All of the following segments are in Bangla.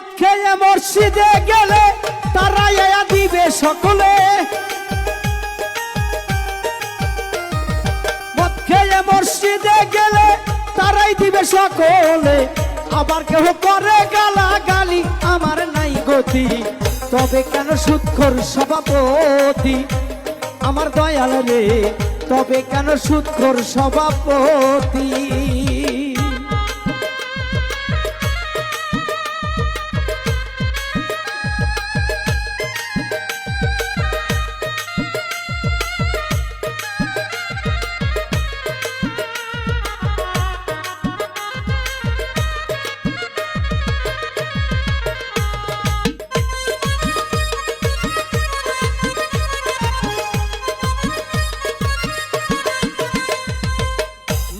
মদ খেয়ে মসজিদে গেলে তারা এয়া দিবে সকলে। মদ খেয়ে মসজিদে গেলে তারাই দিবে সকলে। আবার কেহ করে গালা গালি আমার নাই গতি। তবে কেন সুৎখর সভাপতি? আমার দয়াল রে, তবে কেন সুৎখর সভাপতি?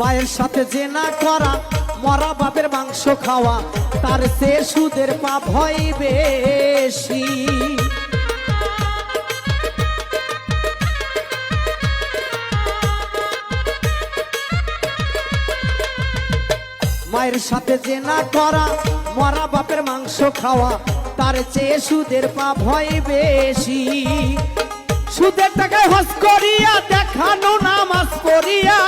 মায়ের সাথে যে না করা, মরা বাপের মাংস খাওয়া, তার সে সুদের পাপ হয় বেশি। মায়ের সাথে যে না করা, মরা বাপের মাংস খাওয়া, তার চেয়ে সুদের পাপ হয় বেশি। সুদের টাকায় হস করিয়া দেখানো না নামাজ পড়িয়া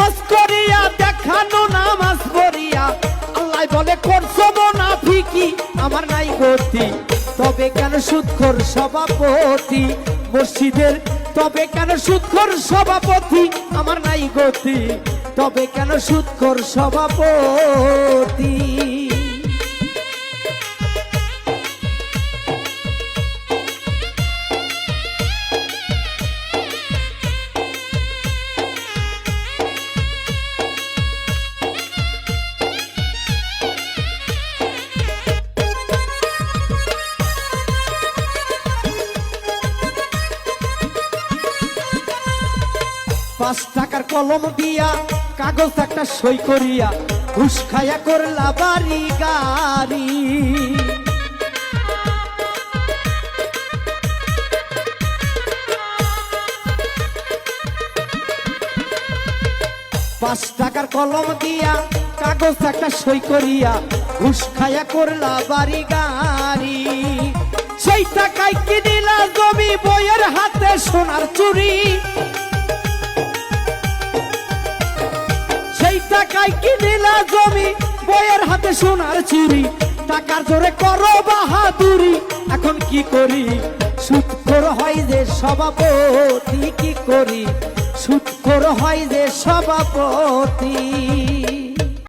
হস করিয়া, দেখানো করিয়া আল্লাহ বলে না আমার নাই গতি তবে কেন সুদখোর সভাপতি? মসজিদের, তবে কেন সুদখোর সভাপতি? আমার নাই গতি। তবে কেন সুদখোর সভাপতি? পাঁচ টাকার কলম দিয়া, কাগজ একটা সই করিয়া, ঘুষ খায়া করলা বাড়ি গাড়ি। পাঁচ টাকার কলম দিয়া, কাগজ একটা সই করিয়া, ঘুষ খায়া করলা বাড়ি গাড়ি। সেই টাকায় কিনিলা জমি, বইয়ের হাতে সোনার চুরি। সেই টাকায় কিনিলা জমি, বইয়ের হাতে সোনার চুরি। টাকার জোরে করো বাহাদুরি, এখন কি করি? সুৎখোর হয় যে সভাপতি, কি করি? সুৎখোর হয় যে সভাপতি।